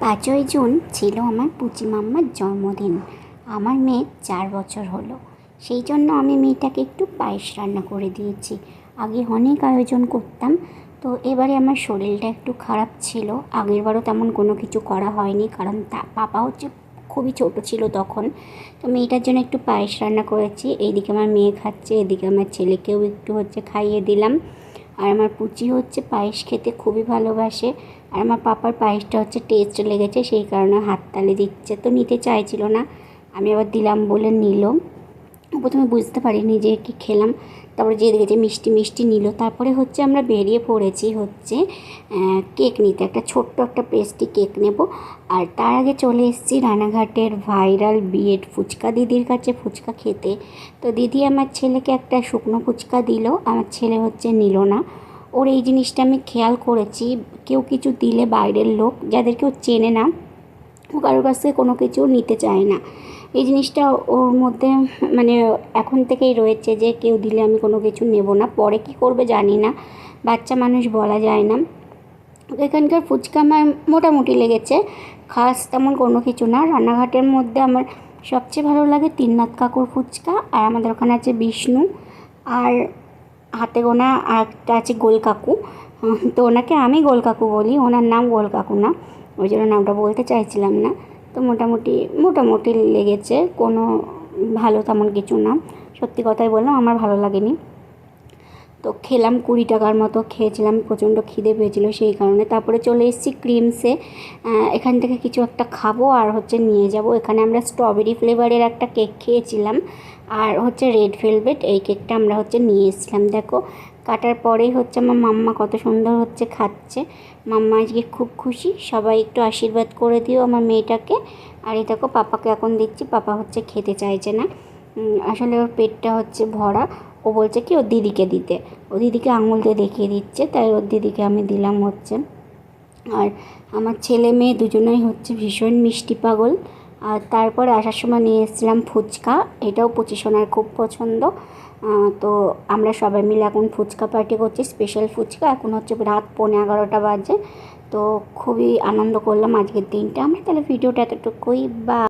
পাঁচই জুন ছিল আমার পুচি মাম্মার জন্মদিন। আমার মেয়ে চার বছর হলো। সেই জন্য আমি মেয়েটাকে একটু পায়েস রান্না করে দিয়েছি। আগে অনেক আয়োজন করতাম, তো এবারে আমার শরীরটা একটু খারাপ ছিল। আগেরবারও তেমন কোনো কিছু করা হয়নি, কারণ তা পাপা হচ্ছে খুবই ছোট ছিল তখন। তো মেয়েটার জন্য একটু পায়েস রান্না করেছি। এইদিকে আমার মেয়ে খাচ্ছে, এদিকে আমার ছেলেকেও একটু হচ্ছে খাইয়ে দিলাম। আর আমার পুচি হচ্ছে পায়েস খেতে খুবই ভালোবাসে। আর আমার পাপার পায়েসটা হচ্ছে টেস্ট লেগেছে সেই কারণে হাততালি দিচ্ছে। তো নিতে চাইছিল না, আমি আবার দিলাম বলে নিল। প্রথমে বুঝতে পারিনি যে কি খেলাম, তারপরে যে দেখেছে মিষ্টি মিষ্টি নিল। তারপরে হচ্ছে আমরা বেরিয়ে পড়েছি হচ্ছে কেক নিতে। একটা ছোট্ট একটা পেস্টি কেক নেব। আর তার আগে চলে এসেছি রানাঘাটের ভাইরাল বিয়েড ফুচকা দিদির কাছে ফুচকা খেতে। তো দিদি আমার ছেলেকে একটা শুকনো ফুচকা দিল, আমার ছেলে হচ্ছে নিল না। ওর এই জিনিসটা আমি খেয়াল করেছি। কেউ কিছু দিলে বাইরের লোক, যাদের কেউ চেনে না, ও কারোর কাছ থেকে কোনো কিছু নিতে চায় না। এই জিনিসটা ওর মধ্যে মানে এখন থেকেই রয়েছে যে কেউ দিলে আমি কোনো কিছু নেব না। পরে কি করবে জানি না। বাচ্চা মানুষ বলা যায় না। এখানকার ফুচকা আমার মোটামুটি লেগেছে। খাস তেমন কোনো কিছু না। রান্নাঘাটের মধ্যে আমার সবচেয়ে ভালো লাগে তিননাথ কাকুর ফুচকা আর আমাদের ওখানে আছে বিষ্ণু। আর হাতে গোনা একটা আছে গোল কাকু। তো ওনাকে আমি গোল কাকু বলি, ওনার নাম গোল কাকু না। ওই জন্য নামটা বলতে চাইছিলাম না। তো মোটামুটি মোটামুটি লেগেছে, কোনো ভালো তেমন কিছু না। সত্যি কথাই বললাম, আমার ভালো লাগেনি। তো খেলাম, কুড়ি টাকার মতো খেয়েছিলাম, প্রচণ্ড খিদে পেয়েছিল সেই কারণে। তারপরে চলে এসেছি ক্রিমসে। এখান থেকে কিছু একটা খাব আর হচ্ছে নিয়ে যাব। এখানে আমরা স্ট্রবেরি ফ্লেভারের একটা কেক খেয়েছিলাম আর হচ্ছে রেড ভেলভেট এই কেকটা আমরা হচ্ছে নিয়ে এসেছিলাম। দেখো, কাটার পরেই হচ্ছে আমার মাম্মা কত সুন্দর হচ্ছে খাচ্ছে। মাম্মা আজকে খুব খুশি, সবাই একটু আশীর্বাদ করে দিও আমার মেয়েটাকে। আর এই দেখো, পাপাকে এখন দিচ্ছি পাপা হচ্ছে খেতে চাইছে না। আসলে ওর পেটটা হচ্ছে ভরা। ও বলছে কি, ওর দিদিকে দিতে। ও দিদিকে আঙুল দিয়ে দেখিয়ে দিচ্ছে, তাই ওর দিদিকে আমি দিলাম হচ্ছে। আর আমার ছেলে মেয়ে দুজনেই হচ্ছে ভীষণ মিষ্টি পাগল। আর তারপরে আসার সময় নিয়ে এসেছিলাম ফুচকা, এটাও পঁচিশনার খুব পছন্দ। তো আমরা সবাই মিলে এখন ফুচকা পার্টি করছি স্পেশাল ফুচকা। এখন হচ্ছে রাত পৌনে এগারোটা বাজে। তো খুবই আনন্দ করলাম আজকের দিনটা। আমরা তাহলে ভিডিওটা এতটুকুই, বা